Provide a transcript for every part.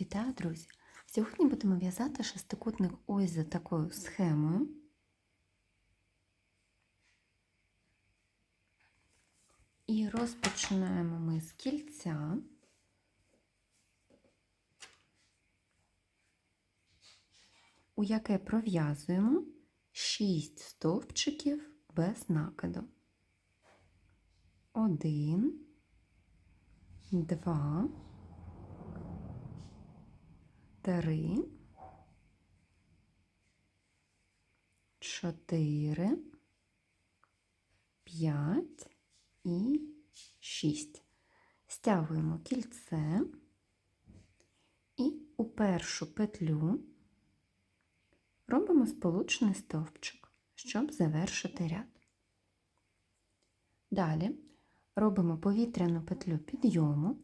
Вітаю, друзі! Сьогодні будемо в'язати шестикутник ось за такою схемою. І розпочинаємо ми з кільця. у яке пров'язуємо 6 стовпчиків без накиду. Один, два, три, чотири, п'ять і шість. Стягуємо кільце і у першу петлю робимо сполучний стовпчик, щоб завершити ряд. Далі робимо повітряну петлю підйому,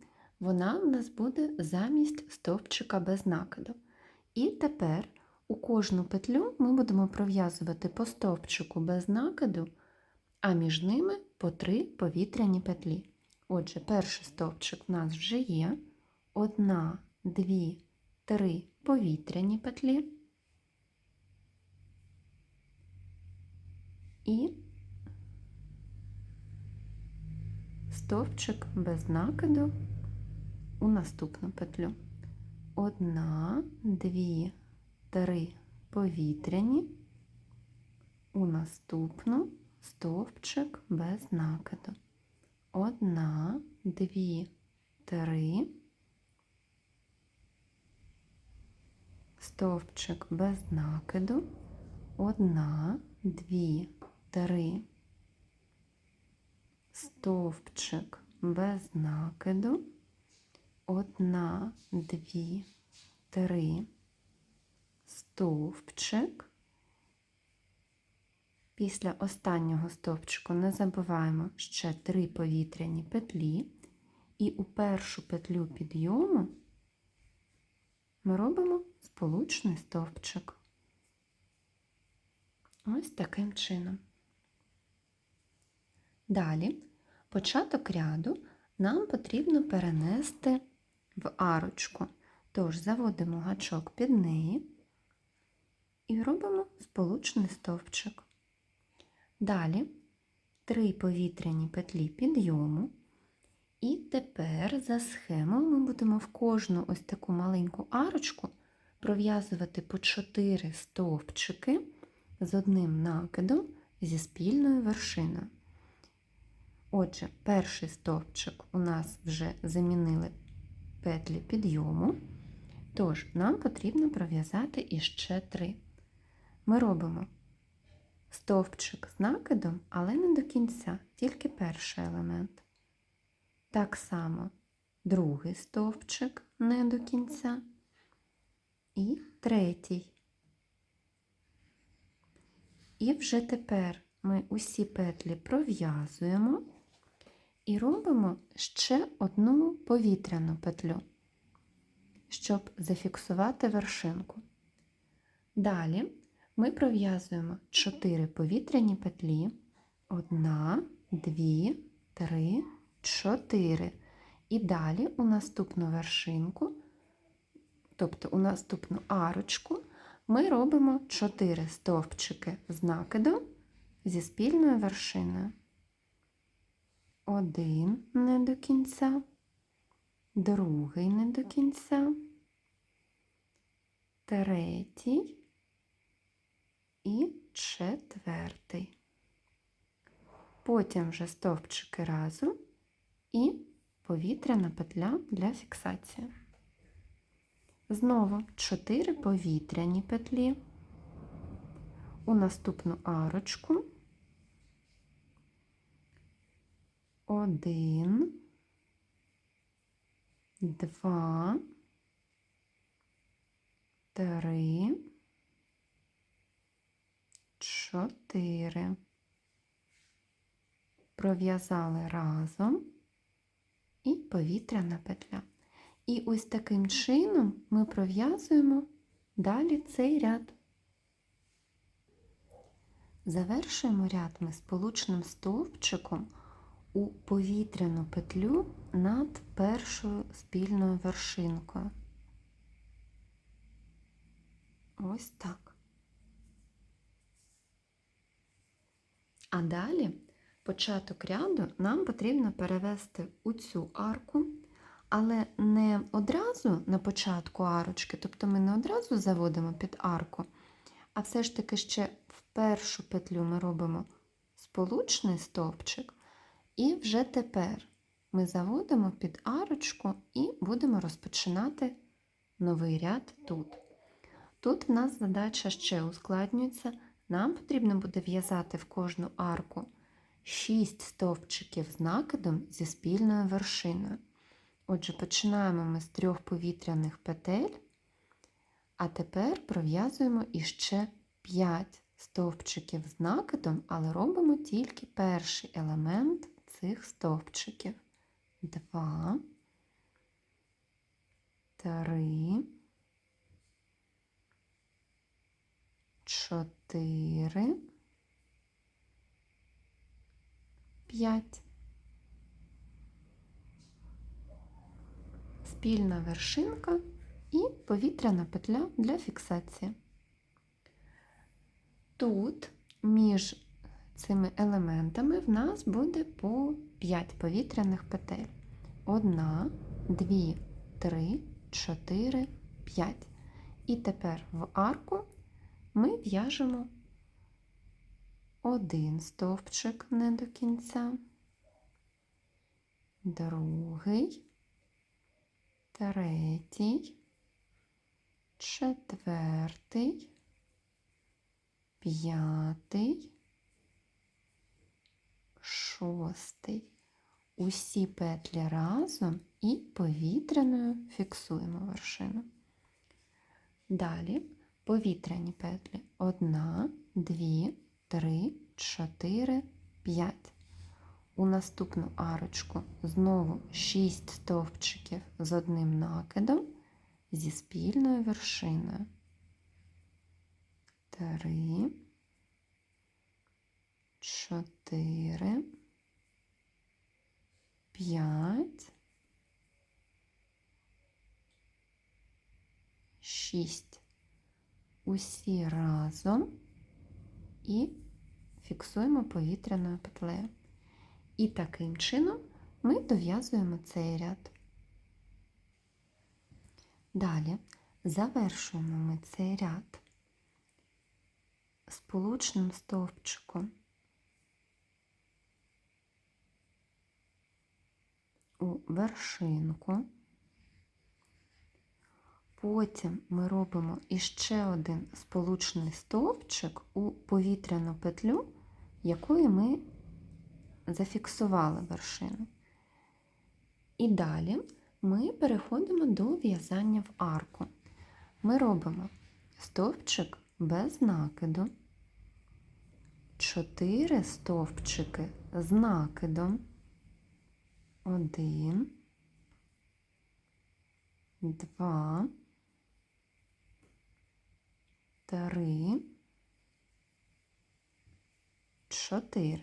вона у нас буде замість стовпчика без накиду. І тепер у кожну петлю ми будемо пров'язувати по стовпчику без накиду, а між ними по три повітряні петлі. Отже, перший стовпчик в нас вже є. Одна, дві, три повітряні петлі. І стовпчик без накиду у наступну петлю. Одна, дві, три повітряні, у наступну стовпчик без накиду. Одна, дві, три, стовпчик без накиду, одна, дві, три, стовпчик без накиду, одна, дві, три, стовпчик. Після останнього стовпчику не забуваємо ще три повітряні петлі, і у першу петлю підйому ми робимо сполучний стовпчик. Ось таким чином. Далі початок ряду нам потрібно перенести в арочку. Тож заводимо гачок під неї і робимо сполучний стовпчик. Далі три повітряні петлі підйому. І тепер за схемою ми будемо в кожну ось таку маленьку арочку пров'язувати по 4 стовпчики з одним накидом зі спільною вершиною. Отже, перший стовпчик у нас вже замінили петлі підйому, тож нам потрібно пров'язати іще три. Ми робимо стовпчик з накидом, але не до кінця, тільки перший елемент. Так само другий стовпчик не до кінця і третій. І вже тепер ми усі петлі пров'язуємо і робимо ще одну повітряну петлю, щоб зафіксувати вершинку. Далі ми пров'язуємо 4 повітряні петлі, 1, 2, 3, 4. І далі у наступну вершинку, тобто у наступну арочку, ми робимо 4 стовпчики з накидом зі спільною вершиною. Один не до кінця, другий не до кінця, третій і четвертий. Потім вже стовпчики разу і повітряна петля для фіксації. Знову 4 повітряні петлі у наступну арочку. Один, два, три, чотири. Пров'язали разом і повітряна петля. І ось таким чином ми пров'язуємо далі цей ряд. Завершуємо ряд ми сполучним стовпчиком у повітряну петлю над першою спільною вершинкою. Ось так. А далі початок ряду нам потрібно перевести у цю арку, але не одразу на початку арочки, тобто ми не одразу заводимо під арку, а все ж таки ще в першу петлю ми робимо сполучний стовпчик, і вже тепер ми заводимо під арочку і будемо розпочинати новий ряд тут. Тут в нас задача ще ускладнюється. Нам потрібно буде в'язати в кожну арку 6 стовпчиків з накидом зі спільною вершиною. Отже, починаємо ми з трьох повітряних петель, а тепер пров'язуємо іще 5 стовпчиків з накидом, але робимо тільки перший елемент цих стовпчиків. 2, 3, 4, 5. Спільна вершинка і повітряна петля для фіксації. Тут між цими елементами в нас буде по 5 повітряних петель. Одна, дві, три, чотири, п'ять. І тепер в арку ми в'яжемо один стовпчик не до кінця, другий, третій, четвертий, п'ятий, шостий. Усі петлі разом і повітряною фіксуємо вершину. Далі повітряні петлі. Одна, дві, три, чотири, п'ять. У наступну арочку знову 6 стовпчиків з одним накидом зі спільною вершиною. Три, чотири, п'ять, шість. Усі разом і фіксуємо повітряною петлею. І таким чином ми дов'язуємо цей ряд. Далі завершуємо ми цей ряд сполучним стовпчиком у вершинку. Потім ми робимо іще один сполучний стовпчик у повітряну петлю, якою ми зафіксували вершину. І далі ми переходимо до в'язання в арку. Ми робимо стовпчик без накиду, 4 стовпчики з накидом, 1, 2, 3, 4.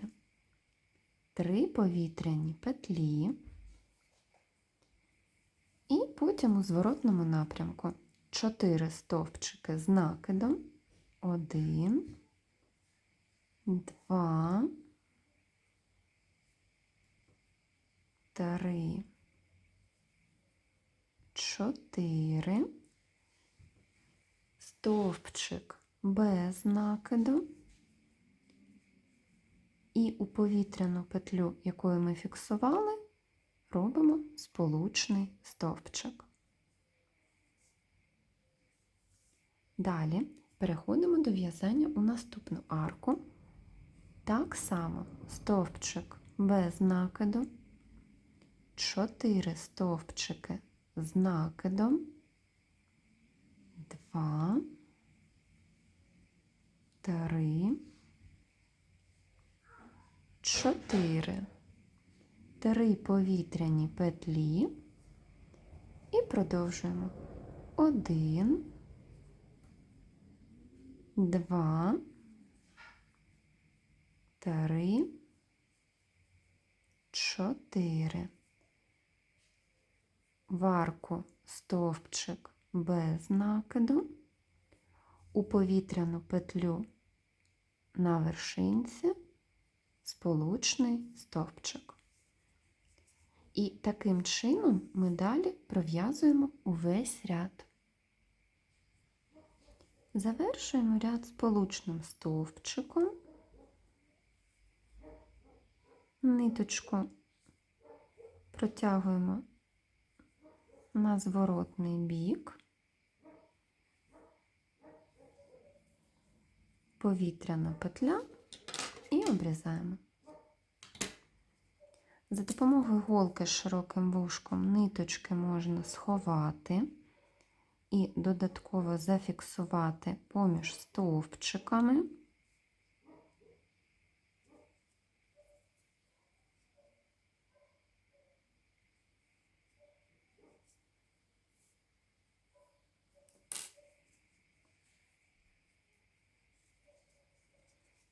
Три повітряні петлі, і потім у зворотному напрямку. 4 стовпчики з накидом, 1, 2, 3, 4, стовпчик без накиду. І у повітряну петлю, якою ми фіксували, робимо сполучний стовпчик. Далі переходимо до в'язання у наступну арку. Так само стовпчик без накиду, 4 стовпчики з накидом, 2, 3, 4, 3 повітряні петлі. І продовжуємо. 1, 2, 3, 4. В арку стовпчик без накиду, у повітряну петлю на вершинці сполучний стовпчик. І таким чином ми далі пров'язуємо увесь ряд. Завершуємо ряд сполучним стовпчиком, ниточку протягуємо на зворотний бік, повітряна петля і обрізаємо. За допомогою голки з широким вушком ниточки можна сховати і додатково зафіксувати поміж стовпчиками.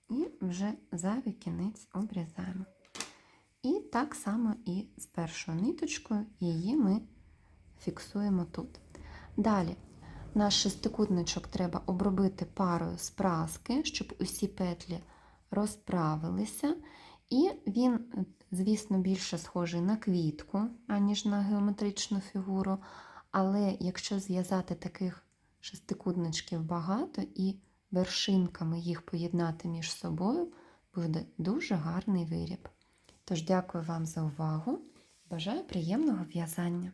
І вже зайвий кінець обрізаємо. І так само і з першою ниточкою її ми фіксуємо тут. Далі наш шестикутничок треба обробити парою з щоб усі петлі розправилися. І він, звісно, більше схожий на квітку, аніж на геометричну фігуру. Але якщо зв'язати таких шестикутничків багато і вершинками їх поєднати між собою, буде дуже гарний виріб. Тож дякую вам за увагу. Бажаю приємного в'язання!